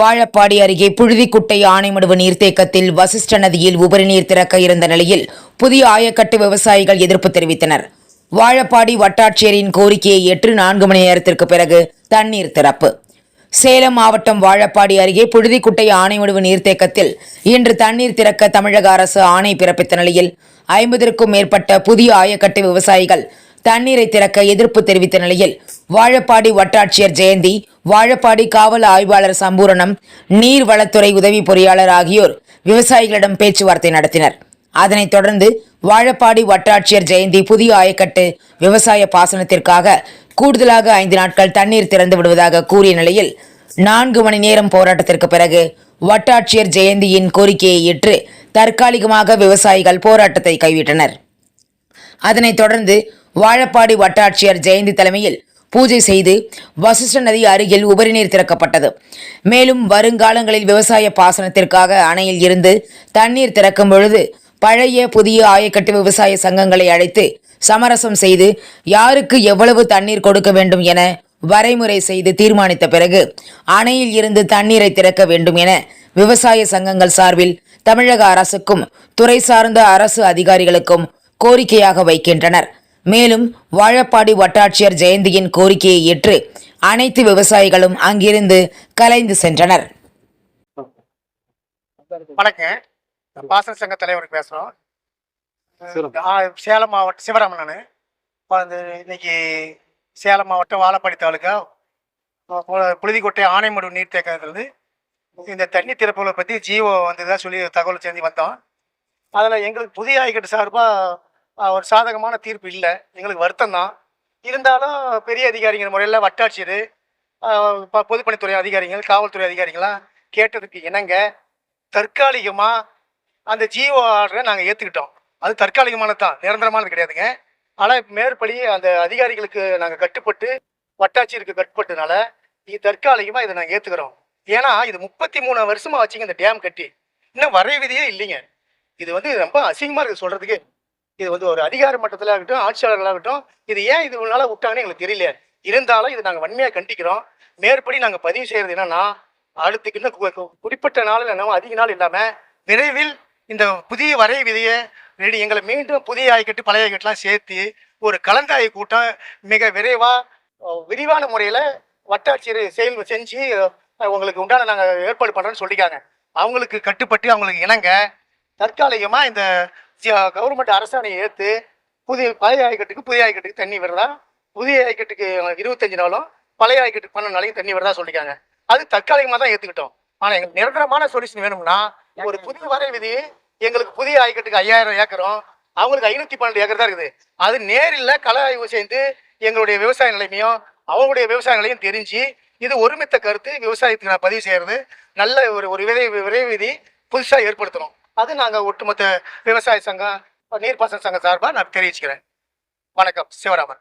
வாழப்பாடி அருகே புழுதிக்குட்டை ஆனைமடுவு நீர்த்தேக்கத்தில் வசிஷ்ட நதியில் உபரிநீர் திறக்க இருந்த நிலையில் புதிய ஆயக்கட்டு விவசாயிகள் எதிர்ப்பு தெரிவித்தனர். வாழப்பாடி வட்டாட்சியரின் கோரிக்கையை ஏற்று நான்கு மணி நேரத்திற்கு பிறகு தண்ணீர் திறப்பு. சேலம் மாவட்டம் வாழப்பாடி அருகே புழுதிக்குட்டை ஆனைமடுவு நீர்த்தேக்கத்தில் இன்று தண்ணீர் திறக்க தமிழக அரசு ஆணை பிறப்பித்த நிலையில் ஐம்பதற்கும் மேற்பட்ட புதிய ஆயக்கட்டு விவசாயிகள் தண்ணீரை திறக்க எதிர்ப்பு தெரிவித்த நிலையில் வாழப்பாடி வட்டாட்சியர் ஜெயந்தி வாழப்பாடி காவல் ஆய்வாளர் சம்பூரணம் நீர்வளத்துறை உதவி பொறியாளர் ஆகியோர் விவசாயிகளிடம் பேச்சுவார்த்தை நடத்தினர். அதனைத் தொடர்ந்து வாழப்பாடி வட்டாட்சியர் ஜெயந்தி புதிய ஆயக்கட்டு விவசாய பாசனத்திற்காக கூடுதலாக ஐந்து நாட்கள் தண்ணீர் திறந்து விடுவதாக கூறிய நிலையில் நான்கு மணி நேரம் போராட்டத்திற்கு பிறகு வட்டாட்சியர் ஜெயந்தியின் கோரிக்கையை ஏற்று தற்காலிகமாக விவசாயிகள் போராட்டத்தை கைவிட்டனர். அதனைத் தொடர்ந்து வாழப்பாடி வட்டாட்சியர் ஜெயந்தி தலைமையில் பூஜை செய்து வசிஷ்ட நதி அருகில் உபரிநீர் திறக்கப்பட்டது. மேலும் வருங்காலங்களில் விவசாய பாசனத்திற்காக அணையில் இருந்து தண்ணீர் திறக்கும் பொழுது பழைய புதிய ஆயக்கட்டு விவசாய சங்கங்களை அழைத்து சமரசம் செய்து யாருக்கு எவ்வளவு தண்ணீர் கொடுக்க வேண்டும் என வரைமுறை செய்து தீர்மானித்த பிறகு அணையில் இருந்து தண்ணீரை திறக்க வேண்டும் என விவசாய சங்கங்கள் சார்பில் தமிழக அரசுக்கும் துறை சார்ந்த அரசு அதிகாரிகளுக்கும் கோரிக்கையாக வைக்கின்றனர். மேலும் வாழப்பாடி வட்டாட்சியர் ஜெயந்தியின் கோரிக்கையை ஏற்று அனைத்து விவசாயிகளும் அங்கிருந்து கலைந்து சென்றனர். வணக்கம். நான் பாசன சங்க தலைவருக்கு பேசுகிறோம். சேலம் மாவட்டம் சிவராமன் நான் இன்னைக்கு சேலம் மாவட்டம் வாழப்பாடி தாலுக்கா புழுதிக்கோட்டை ஆனைமடு நீர்த்தேக்கத்துலேருந்து இந்த தண்ணி திறப்புகளை பற்றி ஜீவோ வந்ததாக சொல்லி தகவல் சேர்ந்து வந்தோம். அதில் எங்களுக்கு புதிய ஆய்க்கட்டு சார்பாக ஒரு சாதகமான தீர்ப்பு இல்லை. எங்களுக்கு வருத்தம் தான் இருந்தாலும் பெரிய அதிகாரிகள் முறையில் வட்டாட்சியர் பொதுப்பணித்துறை அதிகாரிகள் காவல்துறை அதிகாரிகள்லாம் கேட்டதுக்கு இணங்க தற்காலிகமாக அந்த ஜிஓ ஆர்டரை நாங்கள் ஏற்றுக்கிட்டோம் அது தற்காலிகமானது தான் நிரந்தரமானது கிடையாதுங்க. ஆனால் மேற்படி அந்த அதிகாரிகளுக்கு நாங்கள் கட்டுப்பட்டு வட்டாட்சியருக்கு கட்டுப்பட்டதுனால இது தற்காலிகமாக இதை நாங்கள் ஏற்றுக்கிறோம் ஏன்னா இது முப்பத்தி மூணு வருஷமாக வச்சுங்க இந்த டேம் கட்டி. இன்னும் வரைய விதியே இல்லைங்க. இது வந்து ரொம்ப அசிங்கமாக இருக்குது சொல்கிறதுக்கு இது வந்து ஒரு அதிகார மட்டத்தில் ஆகட்டும் ஆட்சியாளர்களாகட்டும் இது ஏன் இது உங்களால் விட்டாங்கன்னு எங்களுக்கு தெரியல இருந்தாலும் இது நாங்கள் வன்மையாக கண்டிக்கிறோம். மேற்படி நாங்கள் பதிவு செய்கிறது என்னன்னா அடுத்துக்கு இன்னும் குறிப்பிட்ட நாளில் என்னவோ அதிக நாள் இல்லாமல் விரைவில் இந்த புதிய வரை விதியை ரெடி எங்களை மீண்டும் புதிய ஆய்க்கட்டு பழைய ஆய்க்கட்டுலாம் சேர்த்து ஒரு கலந்தாய்வு கூட்டம் மிக விரைவாக விரிவான முறையில் வட்டாட்சியர் செயல் செஞ்சு உங்களுக்கு உண்டான நாங்கள் ஏற்பாடு பண்ணுறோன்னு சொல்லிக்காங்க. அவங்களுக்கு கட்டுப்பட்டு அவங்களுக்கு இணங்க தற்காலிகமாக இந்த கவர்மெண்ட் அரசாணையை ஏற்று புதிய பழைய ஆய்கட்டுக்கு புதிய ஆய்கட்டுக்கு தண்ணி வருதா புதிய ஆய்கட்டுக்கு இருபத்தஞ்சு நாளும் பழைய ஆய்கட்டுக்கு பன்னெண்டு நாளைக்கு தண்ணி வருதா சொல்லிக்காங்க அது தற்காலிகமாக தான் ஏற்றுக்கிட்டோம் ஆனால் எங்களுக்கு நிரந்தரமான சொல்யூஷன் வேணும்னா ஒரு புதிய வரை விதி எங்களுக்கு புதிய ஆய்கட்டுக்கு ஐயாயிரம் ஏக்கரும் அவங்களுக்கு ஐநூற்றி பன்னெண்டு ஏக்கர் தான் இருக்குது. அது நேரில் கல ஆய்வு செய்து எங்களுடைய விவசாய நிலைமையும் அவங்களுடைய விவசாய நிலையும் தெரிஞ்சு இது ஒருமித்த கருத்து விவசாயத்துக்கு நான் பதிவு செய்கிறது நல்ல ஒரு ஒரு விதை விரைவு விதி புதுசாக ஏற்படுத்தணும். அது நாங்கள் ஒட்டுமொத்த விவசாய சங்கம் நீர்ப்பாசன சங்கம் சார்பாக நான் தெரிவிச்சுக்கிறேன். வணக்கம். சிவராமன்.